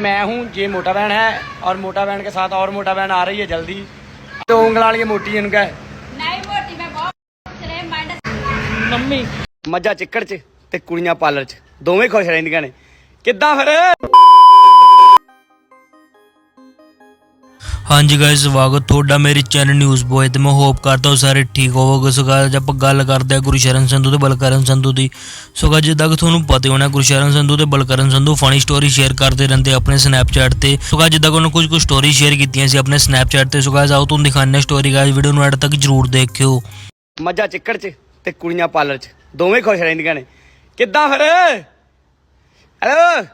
मैं हूँ ये मोटा बहन है और मोटा बहन के साथ और मोटा बहन आ रही है जल्दी तो उंगल वाली मोटी इनका है ਨਹੀਂ ਮੋਟੀ ਮੈਂ ਬਹੁਤ ਸਲੇ ਮਾਈਂਡ ਮੰਮੀ ਮੱਝਾਂ ਚਿੱਕੜ 'ਚ ਤੇ ਕੁੜੀਆਂ ਪਾਲਰ 'ਚ ਦੋਵੇਂ ਖੁਸ਼ ਰਹਿੰਦੀਆਂ ਨੇ ਕਿੱਦਾਂ ਫਿਰ ਹਾਂਜੀ ਗਾਇਸ ਸਵਾਗਤ ਤੁਹਾਡਾ ਮੇਰੇ ਚੈਨਲ ਨਿਊਜ਼ ਬੋਏ ਤੇ ਮੈਂ ਹੋਪ ਕਰਦਾ ਹਾਂ ਸਾਰੇ ਠੀਕ ਹੋਵੋਗੇ। ਸੋ guys, ਆਪਾਂ ਗੱਲ ਕਰਦੇ ਹਾਂ ਗੁਰਸ਼ਰਨ ਸੰਧੂ ਤੇ ਬਲਕਰਨ ਸੰਧੂ ਦੀ। ਸੋ guys, ਜਿੱਦਾਂ ਕਿ ਤੁਹਾਨੂੰ ਪਤਾ ਹੋਣਾ ਗੁਰਸ਼ਰਨ ਸੰਧੂ ਤੇ Balkaran Sandhu funny story share ਕਰਦੇ ਰਹਿੰਦੇ ਆਪਣੇ ਸਨੈਪਚੈਟ ਤੇ। ਸੋ guys, ਜਿੱਦਾਂ ਕਿ ਉਹਨਾਂ ਕੁਝ ਕੁ ਸਟੋਰੀ ਸ਼ੇਅਰ ਕੀਤੀਆਂ ਸੀ ਆਪਣੇ ਸਨੈਪਚੈਟ ਤੇ। ਸੋ guys, ਆਓ ਤੁਹਾਨੂੰ ਦਿਖਾਉਂਦੇ ਸਟੋਰੀ ਗਾਇਸ ਵੀਡੀਓ ਨੂੰ ਐਡ ਤੱਕ ਜਰੂਰ ਦੇਖਿਓ। ਮੱਝਾਂ ਚਿੱਕੜ 'ਚ ਤੇ ਕੁੜੀਆਂ ਪਾਲਰ 'ਚ। ਦੋਵੇਂ ਖੁਸ਼ ਰਹਿੰਦੀਆਂ ਨੇ। ਕਿੱਦਾਂ ਫਿਰ? ਹੈਲੋ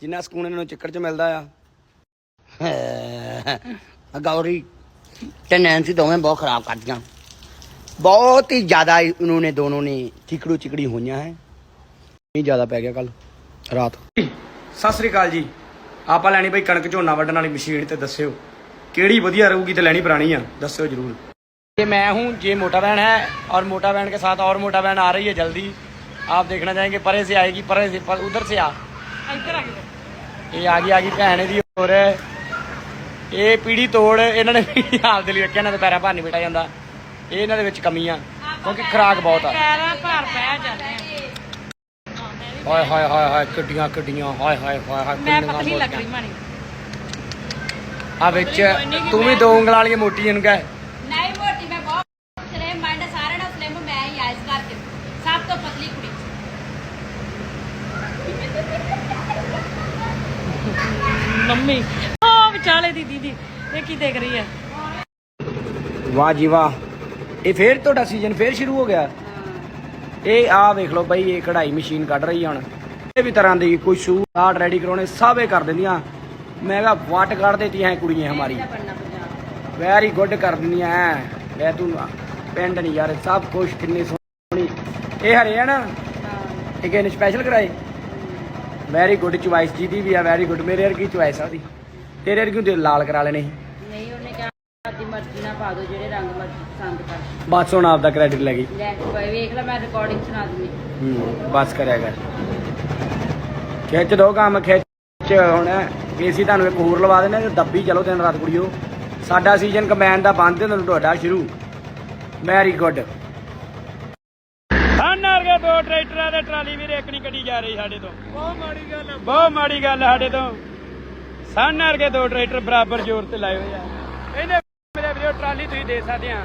ਜਿੰਨਾ ਸਕੂਨ ਇਹਨਾਂ ਨੂੰ ਚਿੱਕੜ 'ਚ ਮਿਲਦਾ ਆ। ਗੌਰੀ ਤੇ ਨੈਂਸੀ ਦੋਵੇਂ ਬਹੁਤ ਖਰਾਬ ਕਰਦੀਆਂ ਬਹੁਤ ਹੀ ਜ਼ਿਆਦਾ ਉਹਨਾਂ ਨੇ ਦੋਨੋਂ ਨੇ ਚਿਕੜੂ ਚਿਕੜੀ ਹੋਈਆਂ ਹੈ। ਨਹੀਂ ਜ਼ਿਆਦਾ ਪੈ ਗਿਆ ਕੱਲ ਰਾਤ। ਸਤਿ ਸ੍ਰੀ ਅਕਾਲ ਜੀ। ਆਪਾਂ ਲੈਣੀ ਬਈ ਕਣਕ ਝੋਨਾ ਵੱਢਣ ਵਾਲੀ ਮਸ਼ੀਨ ਤੇ ਦੱਸਿਓ ਕਿਹੜੀ ਵਧੀਆ ਰਹੂਗੀ ਤੇ ਲੈਣੀ ਪੁਰਾਣੀ ਆ ਦੱਸਿਓ ਜਰੂਰ। ये मैं हूँ ये मोटा बहन है और मोटा बहन के साथ और मोटा बहन आ रही है जल्दी आप देखना चाहेंगे परे से आएगी परे से ਆ। उधर ਆ ਗਈ इधर आ गई ये आगे आगे भैन दी और ਇਹ ਪੀੜੀ ਤੋੜ ਇਹਨਾਂ ਨੇ ਪੀੜੀ ਆਪਦੇ ਲਈ ਰੱਖਿਆ ਇਹਨਾਂ ਦੇ ਪੈਰਾਂ ਭਾਰ ਨਹੀਂ ਬਿਟਾ ਜਾਂਦਾ। ਇਹ ਇਹਨਾਂ ਦੇ ਵਿੱਚ ਕਮੀ ਆ ਕਿਉਂਕਿ ਖਰਾਕ ਬਹੁਤ ਆ। ਪੈਰਾਂ ਭਾਰ ਪੈ ਜਾਂਦੇ ਹਾਏ ਹਾਏ ਹਾਏ ਹਾਏ ਕਿੱਡੀਆਂ ਕਿੱਡੀਆਂ ਹਾਏ ਹਾਏ ਹਾਏ ਹਾਏ ਮੈਂ ਪਤਲੀ ਲੱਗ ਮੋਟੀਆਂ। ਰਹੀ ਮਾਣੀ ਆ ਵਿੱਚ ਤੂੰ ਵੀ ਦੋ ਉਂਗਲਾਂ ਵਾਲੀ ਮੋਟੀ ਇਹਨੂੰ ਕਹਿ। ਨਹੀਂ ਮੋਟੀ ਮੈਂ ਬਹੁਤ ਸਲੇ ਮਾਈਂਡ ਸਾਰਿਆਂ ਨਾਲ ਸਲਿਮ ਮੈਂ ਹੀ ਆਇਸ ਕਰਕੇ ਸਭ ਤੋਂ ਪਤਲੀ ਕੁੜੀ ਮੰਮੀ ਵਿਚਾਲੇ ਦੀ ਦੀਦੀ ਇਹ ਕੀ ਦੇਖ ਰਹੀ ਹੈ? ਵਾਹ ਜੀ ਵਾਹ। ਇਹ ਫੇਰ ਤੁਹਾਡਾ ਸੀਜ਼ਨ ਫੇਰ ਸ਼ੁਰੂ ਹੋ ਗਿਆ? ਇਹ ਆ ਵੇਖ ਲਓ ਬਾਈ ਇਹ ਕਢਾਈ ਮਸ਼ੀਨ ਕੱਢ ਰਹੀ ਆ ਹੁਣ। ਇਹ ਵੀ ਤਰ੍ਹਾਂ ਦੀ ਕੋਈ ਸ਼ੂਟ ਆਰਟ ਰੈਡੀ ਕਰਾਉਣੇ ਸਭ ਇਹ ਕਰ ਦਿੰਦੀਆਂ। ਮੈਂ ਕਿਹਾ ਵਾਟ ਕੱਢ ਦੇਤੀ ਹੈ ਕੁੜੀਆਂ ਹਮਾਰੀ। ਵੈਰੀ ਗੁੱਡ ਕਰ ਦਿੰਦੀਆਂ ਐ। ਲੈ ਤੂੰ ਪਿੰਡ ਨਹੀਂ ਯਾਰ ਸਭ ਕੁਛ ਕਿੰਨੀ ਸੋਹਣੀ। ਇਹ ਹਰਿਆਣਾ ਇਹ ਕਿਹਨੇ ਸਪੈਸ਼ਲ ਕਰਾਏ? ਵੈਰੀ ਗੁੱਡ ਚੁਆਇਸ ਜੀ ਦੀ ਵੀ ਆ ਵੈਰੀ ਗੁੱਡ ਮੇਰੇ ਵਰਗੀ ਚੁਆਇਸ ਆ ਉਹਦੀ। ਤੇਰੇ ਵਰਗੀ ਹੁੰਦੀ ਲਾਲ ਕਰਾ ਲੈਣੇ ਸੀ। ਨਹੀਂ ਉਹਨੇ ਕਿਹਾ ਆਪਦੀ ਮਰਜ਼ੀ ਨਾਲ ਪਾ ਦਿਓ ਜਿਹੜੇ ਰੰਗ ਮਰਜ਼ੀ ਪਸੰਦ ਕਰ। ਬਸ ਹੁਣ ਆਪਦਾ ਕ੍ਰੈਡਿਟ ਲੈ ਗਈ। ਲੈ ਭਾਈ ਵੇਖ ਲੈ ਮੈਂ ਰਿਕਾਰਡਿੰਗ ਸੁਣਾ ਦਿੰਦੀ। ਹੂੰ ਬਸ ਕਰਿਆ ਕਰ। ਖਿੱਚ ਦੋ ਕੰਮ ਖਿੱਚ ਹੁਣ। ਏਸੀ ਤੁਹਾਨੂੰ ਇੱਕ ਹੋਰ ਲਵਾ ਦੇਣਾ ਤੇ ਦੱਬੀ ਚਲੋ ਦਿਨ ਰਾਤ ਕੁੜੀਓ। ਸਾਡਾ ਸੀਜ਼ਨ ਕੰਬਾਈਨ ਦਾ ਬੰਦ ਤੇ ਤੁਹਾਡਾ ਸ਼ੁਰੂ। ਵੈਰੀ ਗੁੱਡ ਦੋ ਟਰੈਕਟਰਾਂ ਦੇ ਟਰਾਲੀ ਵੀਰੇ ਇੱਕ ਨਹੀਂ ਕੱਢੀ ਜਾ ਰਹੀ ਸਾਡੇ ਤੋਂ। ਬਹੁਤ ਮਾੜੀ ਗੱਲ ਹੈ ਬਹੁਤ ਮਾੜੀ ਗੱਲ ਹੈ ਸਾਡੇ ਤੋਂ। ਸਾਨਾਰ ਕੇ ਦੋ ਟਰੈਕਟਰ ਬਰਾਬਰ ਜ਼ੋਰ ਤੇ ਲਾਏ ਹੋਏ ਆ ਕਹਿੰਦੇ ਮੇਰੇ ਵੀਰੇ ਟਰਾਲੀ ਤੁਸੀਂ ਦੇ ਸਕਦੇ ਆ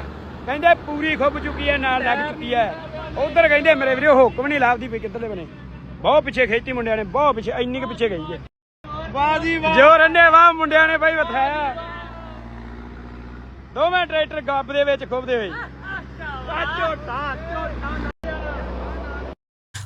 ਕਹਿੰਦੇ ਪੂਰੀ ਖੁੱਬ ਚੁੱਕੀ ਹੈ ਨਾਲ ਲੱਗ ਚੁੱਕੀ ਹੈ ਉਧਰ ਕਹਿੰਦੇ ਮੇਰੇ ਵੀਰੇ ਹੁਕਮ ਨਹੀਂ ਲਾਭਦੀ ਪਈ ਕਿੱਧਰਲੇ ਬਨੇ ਬਹੁਤ ਪਿੱਛੇ ਖੇਤੀ ਮੁੰਡਿਆਂ ਨੇ ਬਹੁਤ ਪਿੱਛੇ ਇੰਨੀ ਕੁ ਪਿੱਛੇ ਗਈ ਹੈ ਵਾਹ ਜੀ ਵਾਹ ਜੋ ਰੰਨੇ ਵਾਹ ਮੁੰਡਿਆਂ ਨੇ ਬਾਈ ਵਥਾਇਆ ਦੋਵੇਂ ਟਰੈਕਟਰ ਗੱਬ ਦੇ ਵਿੱਚ ਖੁੱਬਦੇ ਹੋਏ